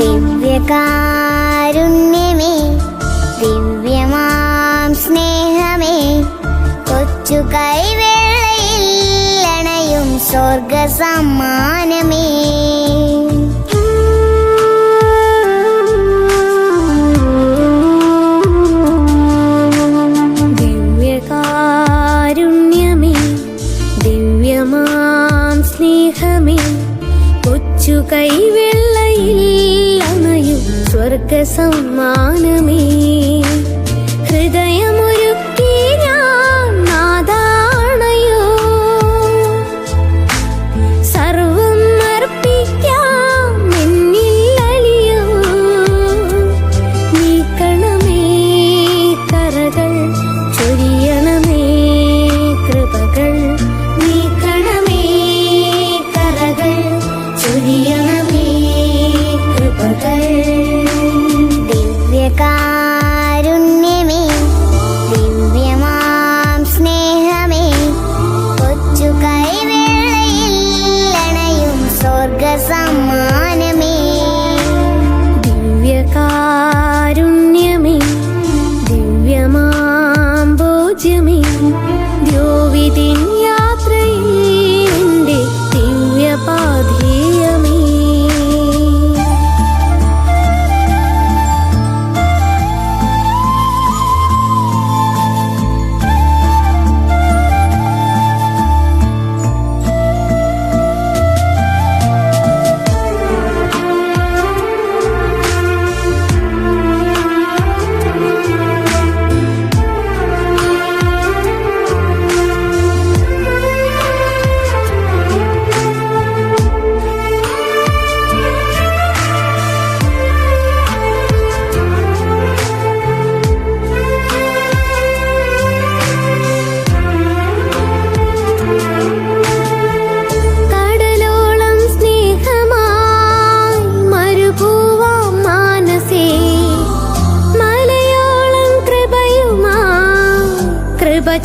ദിവ്യകാരുണ്യമേ ദിവ്യമാം സ്നേഹമേ കൊച്ചു കൈവേളയില്ലണയും സ്വർഗ സമ്മാനമേ സ്നേഹമേ കൊച്ചു കൈവെള്ളയിൽ சொர்க்க சம்மானமே. ஹிருதயமுள்ள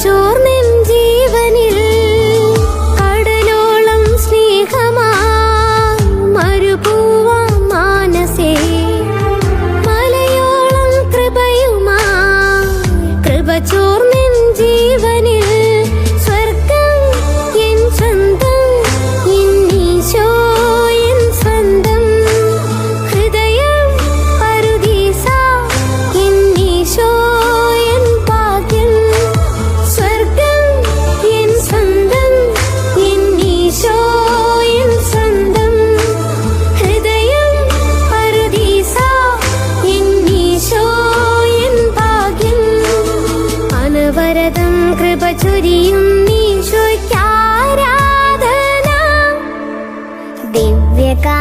ചോർന്നിൻ ജീവനിൽ കടലോളം മാനസേ. മലയോളം ജീവനിൽ ദിവ്യകാരുണ്യ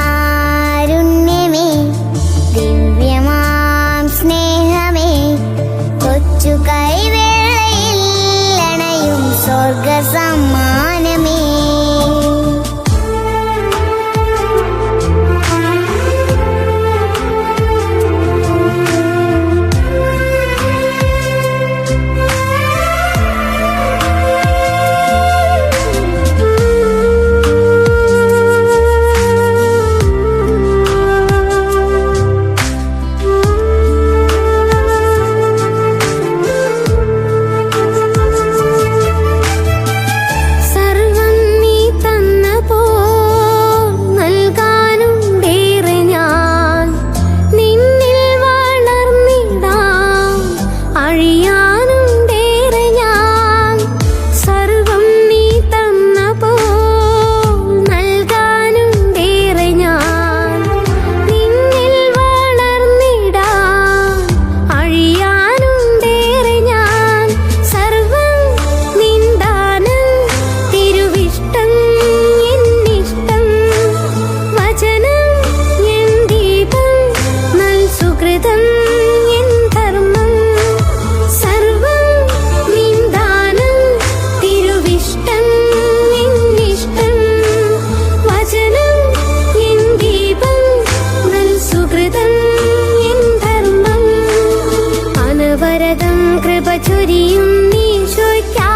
ശാരദം കൃപ ചുരിയും നീശോയ്ക്കാരാധന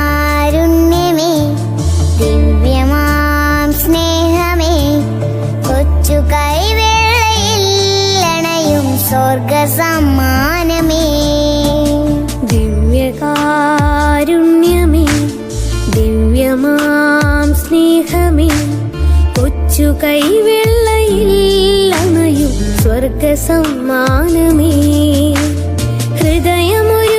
ദിവ്യകാരുണ്യമേ ദിവ്യമാം സ്നേഹമേ കൊച്ചു കൈവേളയിൽ അണയും സ്വർഗ സമ്മാനമേ ദിവ്യകാരുണ്യമേ ദിവ്യമാം സ്നേഹമേ കൊച്ചു കൈവേളയിൽ மார்க்க சம்மானமே. ஹிருதயமுய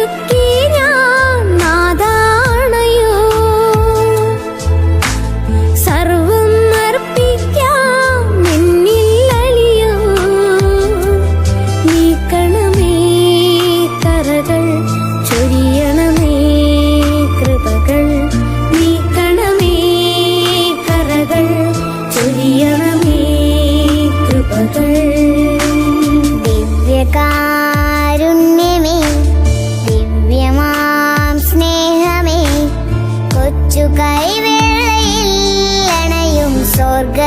അണയും സ്വർഗ